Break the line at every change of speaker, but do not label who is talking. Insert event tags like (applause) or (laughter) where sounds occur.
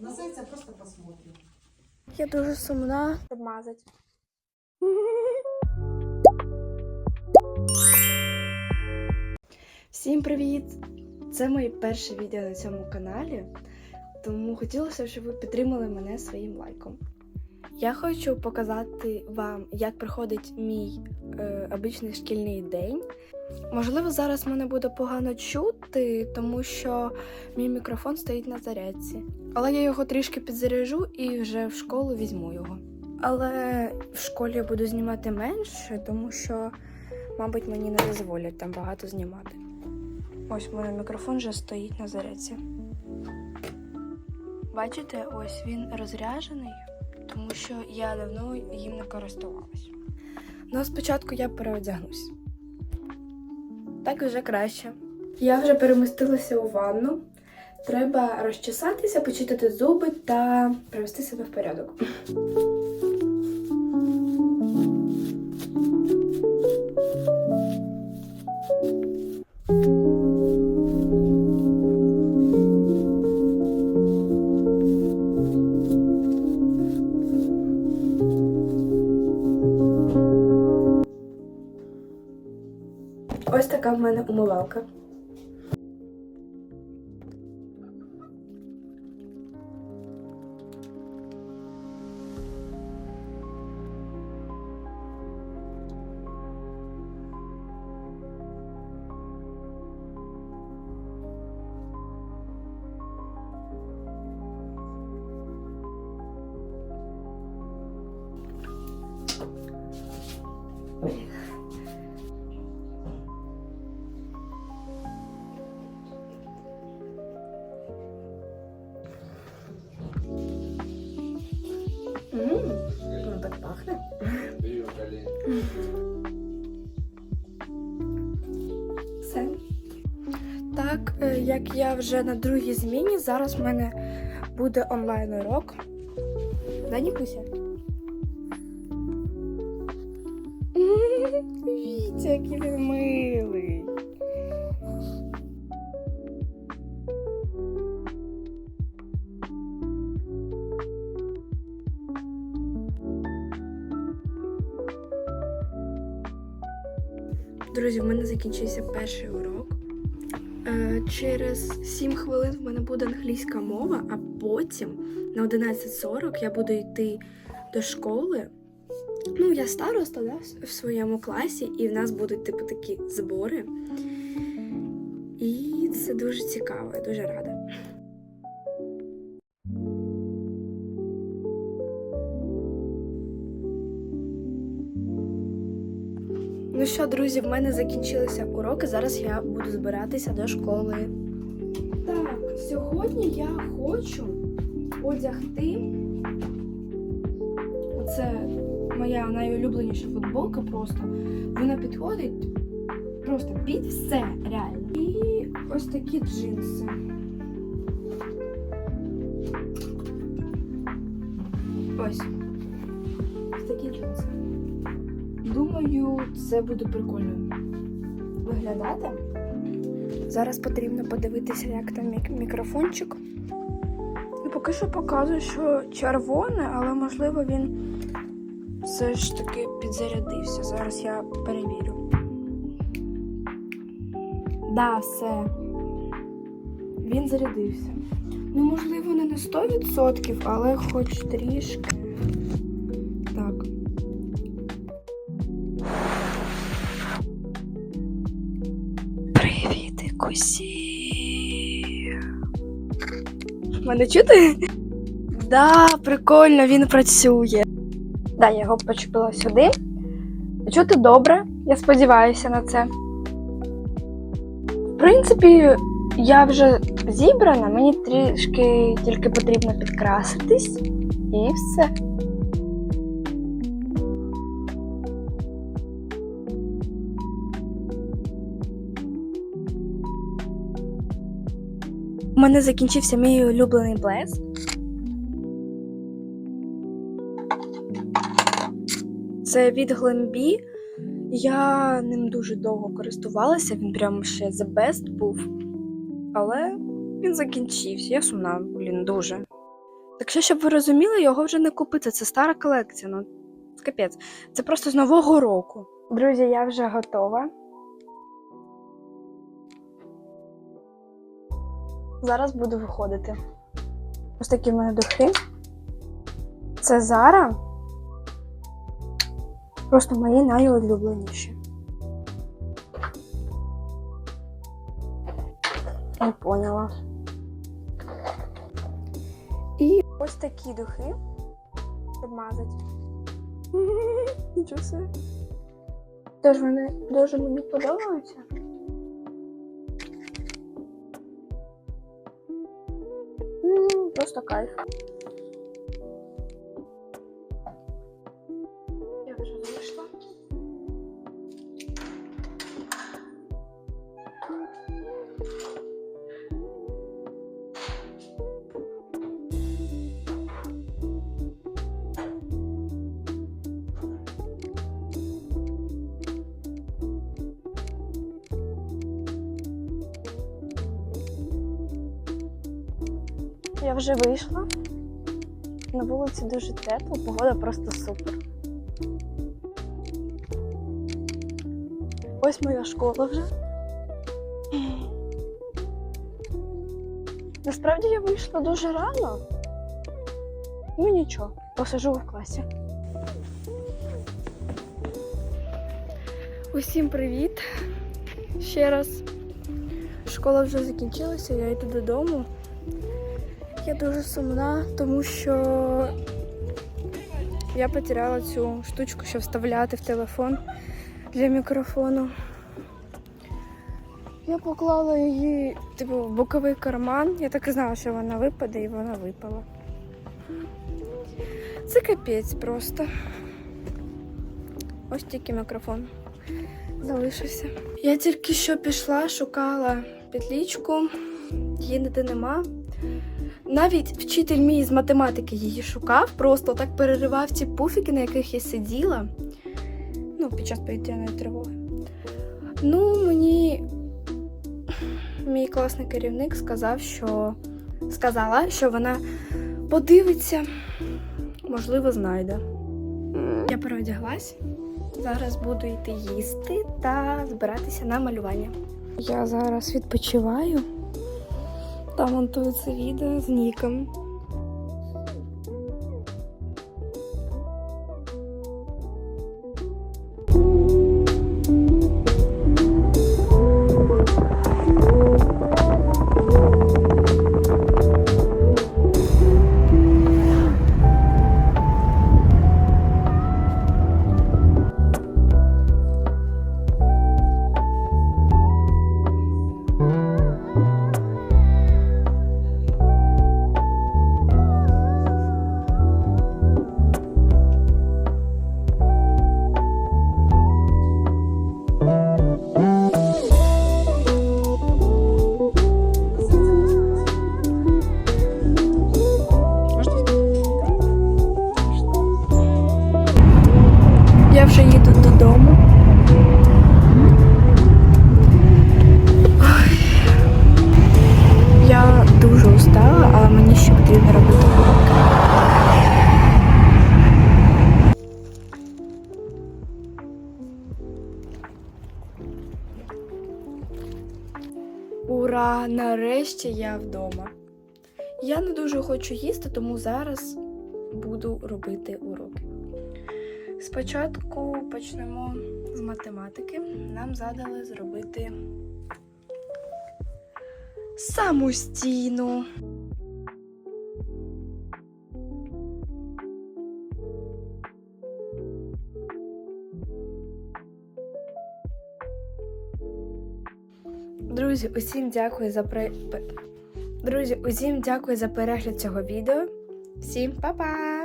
На зайця просто посмотрим.
Я дуже сумна, щоб. Всім привіт! Це моє перше відео на цьому каналі, тому хотілося, щоб ви підтримали мене своїм лайком. Я хочу показати вам, як проходить мій е, обичний шкільний день. Можливо, зараз мене буде погано чути, тому що мій мікрофон стоїть на зарядці. Але я його трішки підзаряжу і вже в школу візьму його. Але в школі я буду знімати менше, тому що, мабуть, мені не дозволять там багато знімати. Ось мене мікрофон вже стоїть на зарядці. Бачите, ось він розряджений, тому що я давно їм не користувалась. Ну, спочатку я переодягнусь. Так вже краще. Я вже перемістилася у ванну. Треба розчесатися, почистити зуби та привести себе в порядок. Ось така в мене умивалка. Все. Так, е, як я вже на другій зміні, зараз в мене буде онлайн урок. Да, Нікуся? Вітя, який він милий. Друзі, в мене закінчився перший урок. Е, Через 7 хвилин в мене буде англійська мова, а потім на 11.40 я буду йти до школи. Ну, я староста да, в своєму класі, і в нас будуть типу такі збори. І це дуже цікаво, я дуже рада. Ну що, друзі, в мене закінчилися уроки. Зараз я буду збиратися до школи. Так, сьогодні я хочу одягти. Це моя найулюбленіша футболка просто. Вона підходить просто під все реально. І ось такі джинси. Ось. Ось такі джинси. Думаю, це буде прикольно виглядати. Зараз потрібно подивитися, як там мік- мікрофончик. Ну, поки що показує, що червоне, але можливо він все ж таки підзарядився. Зараз я перевірю. Да, все. Він зарядився. Ну, можливо, не на 100%, але хоч трішки. Кусі. Мене чути? Да, прикольно, він працює. Да, я його почепила сюди. Чути добре, я сподіваюся на це. В принципі, я вже зібрана, мені трішки тільки потрібно підкраситись і все. У мене закінчився мій улюблений блеск. Це від Glambi. Я ним дуже довго користувалася, він прямо ще the best був. Але він закінчився. Я сумна, блін, дуже. Так що, щоб ви розуміли, його вже не купити. Це стара колекція. Ну, капець. Це просто з нового року. Друзі, я вже готова. Зараз буду виходити. Ось такі мене духи. Це Зара. Просто мої найулюбленіші. Не поняла. І ось такі духи. Щоб мазати. (laughs) Нічого собі. Вони дуже мені подобаються. Просто кайф. Вже вийшла. На вулиці дуже тепло, погода просто супер. Ось моя школа вже. Насправді я вийшла дуже рано. Ну нічого, посижу в класі. Усім привіт! Ще раз. Школа вже закінчилася, я йду додому. Я дуже сумна, тому що я потеряла цю штучку, щоб вставляти в телефон для мікрофону. Я поклала її типу, в боковий карман. Я так і знала, що вона випаде, і вона випала. Це капець просто. Ось тільки мікрофон залишився. Я тільки що пішла, шукала петлічку, її ніде нема. Навіть вчитель мій з математики її шукав, просто так переривав ці пуфіки, на яких я сиділа. Ну, під час повітряної тривоги. Ну, мені мій класний керівник сказав, що сказала, що вона подивиться, можливо, знайде. Я переодяглась. Зараз буду йти їсти та збиратися на малювання. Я зараз відпочиваю та монтую це відео з ніком. Потрібно робити уроки. Ура! Нарешті я вдома. Я не дуже хочу їсти, тому зараз буду робити уроки. Спочатку почнемо з математики. Нам задали зробити самостійну. Друзі, усім дякую за при... Друзі, усім дякую за перегляд цього відео. Всім па-па!